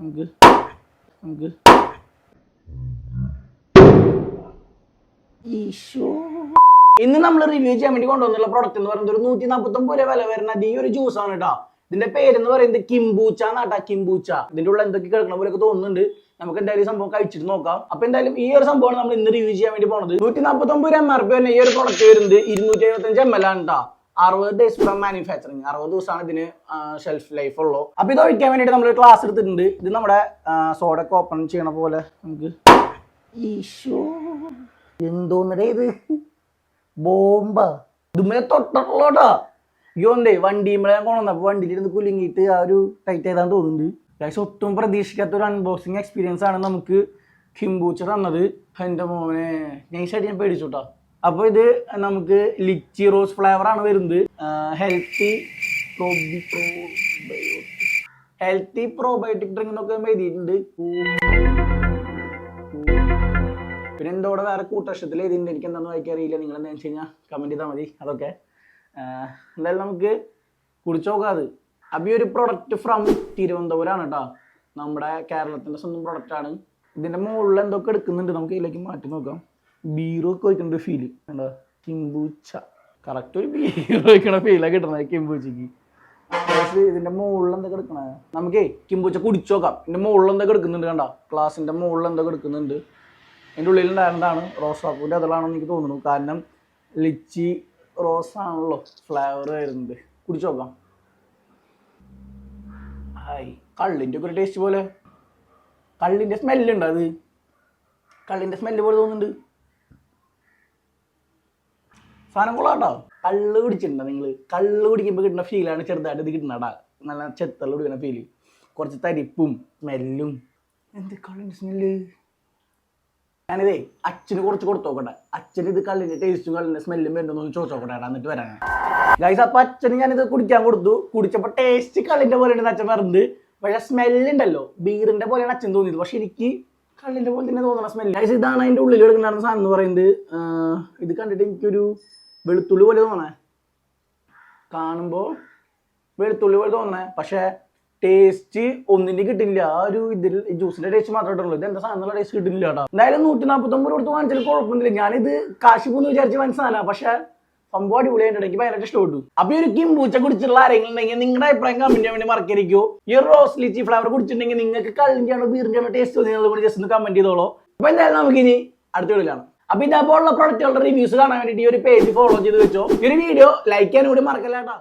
നമുക്ക് നമുക്ക് ഈശോ. ഇന്ന് നമ്മൾ റിവ്യൂ ചെയ്യാൻ വേണ്ടി കൊണ്ടുവന്നുള്ള പ്രോഡക്റ്റ് എന്ന് പറയുന്നത് ഒരു നൂറ്റി നാൽപ്പത്തൊമ്പത് രൂപ വില വരുന്ന ഈ ഒരു ജ്യൂസ് ആണ് കേട്ടോ ഇതിന്റെ പേരെന്ന് പറയുന്നത് കിംബൂച്ച എന്നാട്ടാ കിംബൂച്ച. ഇതിന്റെ ഉള്ള എന്തൊക്കെ കിടക്കണ പോലെയൊക്കെ തോന്നുന്നുണ്ട്. നമുക്ക് എന്തായാലും സംഭവം കഴിച്ചിട്ട് നോക്കാം. അപ്പൊ എന്തായാലും ഈ ഒരു സംഭവമാണ് നമ്മൾ ഇന്ന് റിവ്യൂ ചെയ്യാൻ വേണ്ടി പോണത്. നൂറ്റി നാൽപ്പത്തൊമ്പത് എം ആർ പി തന്നെ ഈ ഒരു പ്രോഡക്റ്റ് വരുന്നത് ഇരുന്നൂറ്റി എഴുപത്തഞ്ച് എം എൽ ആണ് കേട്ടോ അറുപത് ഡേയ്സ് ഫ്രം മാനുഫാക്ചറിങ് അറുപത് ദിവസമാണ് ഇതിന് ഷെൽഫ് ലൈഫ് ഉള്ളൂ. അപ്പൊ ഇത് ഒഴിക്കാൻ വേണ്ടിയിട്ട് നമ്മൾ ക്ലാസ് എടുത്തിട്ടുണ്ട്. ഇത് നമ്മുടെ സോഡൊക്കെ ഓപ്പൺ ചെയ്യണ പോലെ നമുക്ക്. ഈശോ. എന്തോന്നടേ ഇത്? ബോംബ. ഇതുമേ തൊട്ടുള്ളൂട്ടാ വണ്ടിയുമ്പഴേ കൊണ്ടുവന്നപ്പോ വണ്ടിയിൽ ഇരുന്ന് കുലുങ്ങിയിട്ട് ആ ഒരു ടൈറ്റ് ചെയ്താന്ന് തോന്നുന്നുണ്ട്. പക്ഷെ ഒട്ടും പ്രതീക്ഷിക്കാത്ത ഒരു അൺബോക്സിങ് എക്സ്പീരിയൻസ് ആണ് നമുക്ക് കിംബൂച്ച തന്നത്. എന്റെ മോനെ നൈസായിട്ട് ഞാൻ പേടിച്ചുട്ടാ അപ്പോൾ ഇത് നമുക്ക് ലിച്ചി റോസ് ഫ്ലേവർ ആണ് വരുന്നത്. ഹെൽത്തി ഹെൽത്തി പ്രോബയോട്ടിക് ഡ്രിങ്ക് എന്നൊക്കെ പിന്നെ എന്റെ കൂടെ വേറെ കൂട്ടക്ഷത്തിൽ എഴുതിയിട്ടുണ്ട്. എനിക്ക് എന്താണെന്ന് വായിക്കാൻ അറിയില്ല. നിങ്ങൾ എന്താണെന്ന് വെച്ച് കഴിഞ്ഞാൽ കമന്റ് ചെയ്താൽ മതി. അതൊക്കെ. എന്തായാലും നമുക്ക് കുടിച്ചു നോക്കാതെ അത്. ഈ ഒരു പ്രൊഡക്റ്റ് ഫ്രം തിരുവനന്തപുരമാണ് കേട്ടോ. നമ്മുടെ കേരളത്തിന്റെ സ്വന്തം പ്രൊഡക്റ്റ് ആണ്. ഇതിന്റെ മുകളിൽ എന്തൊക്കെ എടുക്കുന്നുണ്ട് നമുക്ക് ഇതിലേക്ക് മാറ്റി നോക്കാം. ബീറൊക്കെ വയ്ക്കേണ്ട ഫീൽ എന്താ കിംബൂച്ച. കറക്റ്റ് ഒരു ബീർ വയ്ക്കണ ഫീലാണ് കിട്ടണത് കിംബൂച്ചക്ക്. ഇതിന്റെ മുകളിൽ എന്തൊക്കെ എടുക്കണേ നമുക്കേ കിംബൂച്ച കുടിച്ചു നോക്കാം. ഇതിന്റെ മുകളിൽ എന്തൊക്കെ എടുക്കുന്നുണ്ട് കണ്ട? ക്ലാസിന്റെ മുകളിൽ എന്തൊക്കെ എടുക്കുന്നുണ്ട് എന്റെ ഉള്ളിൽ ഉണ്ടായിരുന്നതാണ് റോസാപ്പൂവിന്റെ അതിലാണെന്ന് എനിക്ക് തോന്നുന്നു. കാരണം ലിച്ചി റോസ് ആണല്ലോ ഫ്ലേവർ വരുന്നത്. കുടിച്ചു നോക്കാം. ഹായ്. കള്ളിന്റെ ഒക്കെ ഒരു ടേസ്റ്റ് പോലെ. കള്ളിന്റെ സ്മെല്ലുണ്ട് അത്? കള്ളിന്റെ സ്മെല്ല് പോലെ തോന്നുന്നുണ്ട്. സാധനം കൊള്ളാട്ടോ. കള്ള് കുടിച്ചിട്ടുണ്ടോ നിങ്ങൾ കള്ള് കുടിക്കുമ്പോൾ കിട്ടുന്ന ഫീലാണ് ചെറുതായിട്ട് ഇത് കിട്ടുന്നടാ നല്ല ചെത്തള്ള കുടിക്കുന്ന ഫീൽ കുറച്ച് തരിപ്പും സ്മെല്ലും. എന്ത് കള്ളിന്റെ ഞാനിതേ അച്ഛന് കുറച്ച് കൊടുത്തു നോക്കട്ടെ. അച്ഛന് ഇത് കള്ളിന്റെ ടേസ്റ്റും കള്ളിന്റെ സ്മെല്ലും വരുന്നൊന്ന് ചോദിച്ചു നോക്കട്ടെ എന്നിട്ട് വരാൻ ഗൈസ് അപ്പൊ അച്ഛന് ഞാനിത് കുടിക്കാൻ കൊടുത്തു. കുടിച്ചപ്പോൾ ടേസ്റ്റ് കള്ളിന്റെ പോലെ അച്ഛൻ പറഞ്ഞത്. പക്ഷേ സ്മെല്ലുണ്ടല്ലോ ബീറിന്റെ പോലെയാണ് അച്ഛൻ തോന്നിയത്. പക്ഷെ എനിക്ക് കള്ളിന്റെ പോലെ തന്നെ തോന്നണ സ്മെല്ല് ഗൈസ് ഇതാണ് അതിന്റെ ഉള്ളിൽ എടുക്കുന്ന സാധനം എന്ന് പറയുന്നത്. ഇത് കണ്ടിട്ട് എനിക്കൊരു വെളുത്തുള്ളി പോലെ തോന്നണേ? കാണുമ്പോൾ വെളുത്തുള്ളി പോലെ തോന്നണേ. പക്ഷേ ടേസ്റ്റ് ഒന്നിന്റെ കിട്ടില്ല ആ ഒരു ഇതിൽ ജ്യൂസിന്റെ ടേസ്റ്റ് മാത്രമേ ഇട്ടുള്ളൂ ഇത് എന്താ സാധനം ടേസ്റ്റ് കിട്ടില്ല കേട്ടോ. എന്തായാലും നൂറ്റി നാൽപ്പത്തൊമ്പത് കൊടുത്ത് വാങ്ങിച്ചാൽ കുഴപ്പമൊന്നുമില്ല. ഞാനിത് കാശ് പോന്ന് വിചാരിച്ച് മനസ്സിലാ പക്ഷെ സംഭവം അടിപൊളിയായിട്ട് എനിക്ക് ഭയങ്കര ഇഷ്ടപ്പെട്ടു അപ്പൊ ഒരു കിംബൂച്ച കുടിച്ചിട്ടുള്ള ആരെങ്കിലും ഉണ്ടെങ്കിൽ നിങ്ങളുടെ അഭിപ്രായം കമന്റ് വേണ്ടി മറക്കരിക്കോ ഈ റോസ് ലിച്ചി ഫ്ലവർ കുടിച്ചിട്ടുണ്ടെങ്കിൽ നിങ്ങൾക്ക് കള്ളിന്റെ ആണോ ബീറിന്റെ ആണോ ടേസ്റ്റ് തോന്നിയത് ജസ്റ്റ് ഒന്ന് കമന്റ് ചെയ്തോളൂ. അപ്പൊ എന്തായാലും നമുക്ക് ഇനി അടുത്ത വീഡിയോയിലാണ് അപ്പൊ ഇതേപോലുള്ള പ്രൊഡക്റ്റുകളുടെ റിവ്യൂസ് കാണാൻ വേണ്ടിയിട്ട് ഈ ഒരു പേജ് ഫോളോ ചെയ്ത് വെച്ചോ. ഈ ഒരു വീഡിയോ ലൈക്ക് ചെയ്യാൻ കൂടി മറക്കല്ലേട്ടാ